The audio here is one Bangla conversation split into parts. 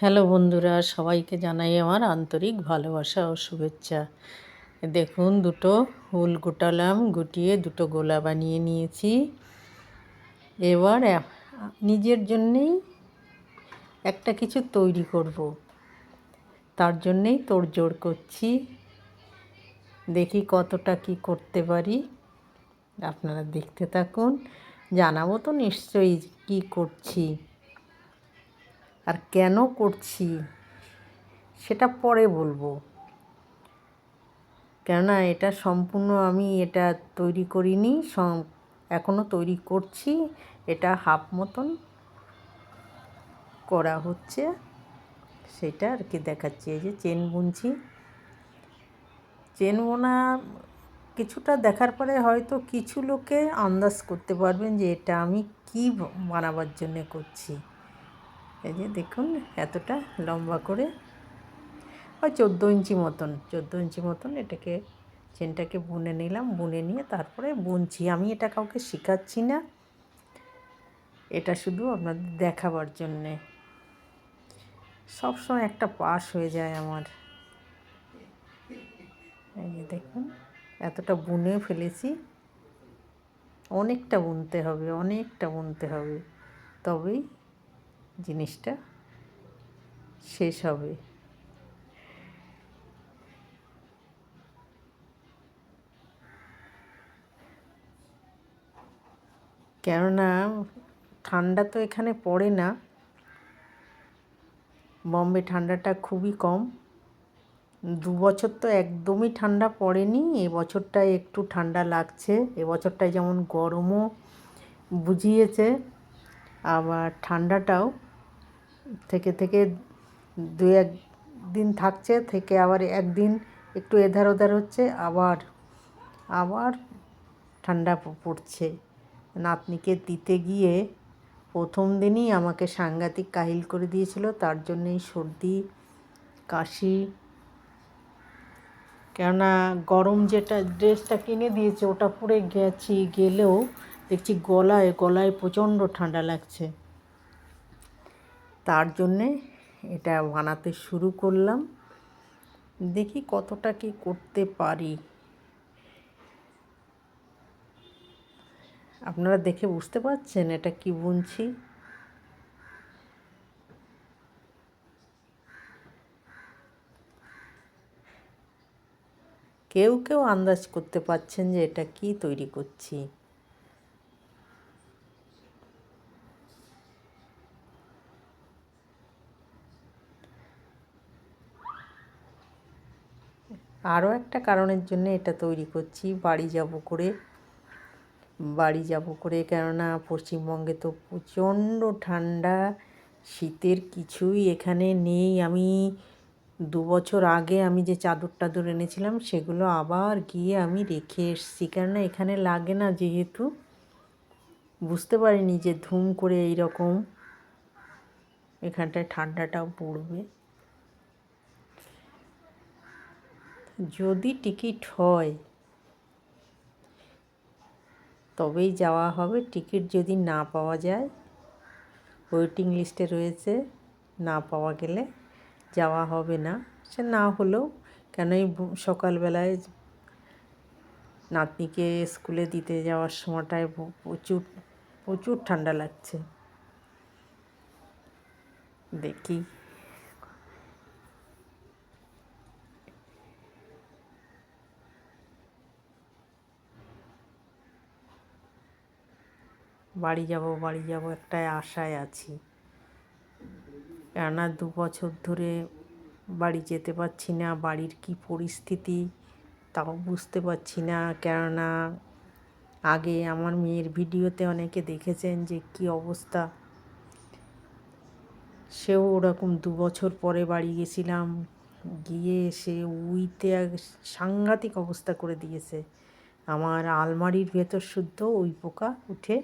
হ্যালো বন্ধুরা, সবাইকে জানাই আমার আন্তরিক ভালোবাসা ও শুভেচ্ছা। দেখুন, দুটো ফুল গোটালাম গুটিয়ে দুটো গোলা বানিয়ে নিয়েছি। এবার নিজের জন্যেই একটা কিছু তৈরি করব। তার জন্যেই তোড়জোড় করছি। দেখি কতটা কি করতে পারি। আপনারা দেখতে থাকুন, জানাব তো নিশ্চয়ই কি করছি। আর কেন করছি সেটা পরে বলব। কেননা এটা সম্পূর্ণ আমি এটা তৈরি করিনি এখনও তৈরি করছি, এটা হাফ মতন করা হচ্ছে, সেটা আর কি দেখাচ্ছি, এই যে চেন বুনছি। চেন বোনা কিছুটা দেখার পরে হয়তো কিছু লোকে আন্দাজ করতে পারবেন যে এটা আমি কি বানাবার জন্যে করছি। এই যে দেখুন, এতটা লম্বা করে, ওই চোদ্দ ইঞ্চি মতন, চোদ্দ ইঞ্চি মতন এটাকে, চেনটাকে বুনে নিলাম, বুনে নিয়ে তারপরে বুনছি। আমি এটা কাউকে শেখাচ্ছি না, এটা শুধু আপনাদের দেখাবার জন্যে। সবসময় একটা পাস হয়ে যায় আমার। এই যে দেখুন, এতটা বুনে ফেলেছি। অনেকটা বুনতে হবে, অনেকটা বুনতে হবে। তবেই জিনিসটা শেষ হবে। কেননা ঠান্ডা তো এখানে পড়ে না। বম্বে ঠান্ডাটা খুবই কম। দু বছর তো একদমই ঠান্ডা পড়েনি এবছরটায় একটু ঠান্ডা লাগছে। এবছরটায় যেমন গরমও বুঝিয়েছে, আবার ঠান্ডাটাও থেকে থেকে দু এক দিন থাকছে, থেকে আবার একদিন একটু এধার ওধার হচ্ছে, আবার আবার ঠান্ডা পড়ছে। নাতনিকে দিতে গিয়ে প্রথম দিনই আমাকে সাংঘাতিক কাহিল করে দিয়েছিল, তার জন্যেই সর্দি, কাশি, কেননা গরম যেটা ড্রেসটা কিনে দিয়েছে, ওটা পরে গেছি, গেলেও দেখছি গলায় গলায় প্রচণ্ড ঠান্ডা লাগছে। তার জন্যে এটা বানাতে শুরু করলাম। দেখি কতটা কি করতে পারি। আপনারা দেখে বুঝতে পারছেন এটা কি বুনছি। কেউ কেউ আন্দাজ করতে পারছেন যে এটা কি তৈরি করছি। আরও একটা কারণের জন্য এটা তৈরি করছি, বাড়ি যাব করে। বাড়ি যাব করে কেননা পশ্চিমবঙ্গে তো প্রচণ্ড ঠান্ডা, শীতের কিছুই এখানে নেই। আমি দু বছর আগে আমি যে চাদর টাদর এনেছিলাম সেগুলো আবার গিয়ে আমি রেখে এসছি। কেননা এখানে লাগে না যেহেতু। বুঝতে পারিনি যে ধুম করে এই রকম এখানটায় ঠান্ডাটাও পড়বে। যদি টিকিট হয়, তবেই যাওয়া হবে। টিকিট যদি না পাওয়া যায় ওয়েটিং লিস্টে রয়েছে, না পাওয়া গেলে যাওয়া হবে না। সে না হলেও কেন এই সকালবেলায় নাতনিকে স্কুলে দিতে যাওয়ার সময়টায় প্রচুর প্রচুর ঠান্ডা লাগছে। দেখি। বাড়ি যাব বাড়ি যাব, একটাই আশায় আছি। কেননা দু বছর ধরে বাড়ি যেতে পারছি না, বাড়ির কি পরিস্থিতি তাও বুঝতে পারছি না। কেননা আগে আমার মেয়ের ভিডিওতে অনেকে দেখেছেন যে কি অবস্থা। সেও ওরকম দু বছর পরে বাড়ি গেছিলাম, গিয়ে সে উইতে সাংঘাতিক অবস্থা করে দিয়েছে। আমার আলমারির ভেতর শুদ্ধ উই পোকা উঠে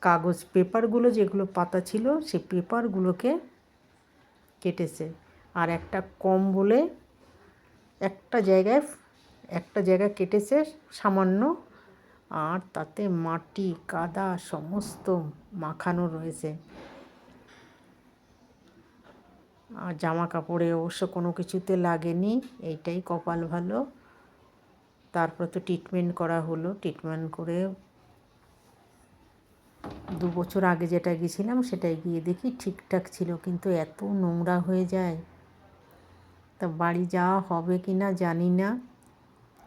কাগজ পেপারগুলো যেগুলো পাতা ছিল, সে পেপারগুলোকে কেটেছে। আর একটা কম বলে একটা জায়গায় একটা জায়গায় কেটেছে সামান্য। আর তাতে মাটি, কাদা, সমস্ত মাখানো রয়েছে। আর জামা কাপড়ে অবশ্য কোনো কিছুতে লাগেনি, এইটাই কপাল ভালো। তারপর তো ট্রিটমেন্ট করা হলো। ট্রিটমেন্ট করে দু বছর আগে যেটা গেছিলাম সেটাই গিয়ে দেখি ঠিকঠাক ছিল, কিন্তু এত নোংরা হয়ে যায়। তা বাড়ি যাওয়া হবে কি না জানি না,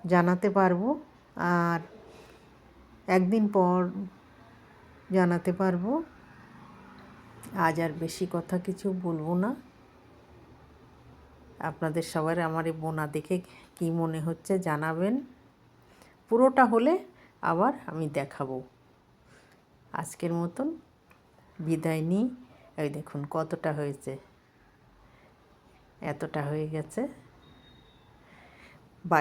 জানাতে পারব। আর একদিন পর জানাতে পারব। আজ আর বেশি কথা কিছু বলব না। আপনাদের সবার আমার এই বোনা দেখে কি মনে হচ্ছে জানাবেন। পুরোটা হলে আবার আমি দেখাবো। আজকের মতন বিদায় নিই। এই দেখুন কতটা হয়েছে। এতটা হয়ে গেছে। বাই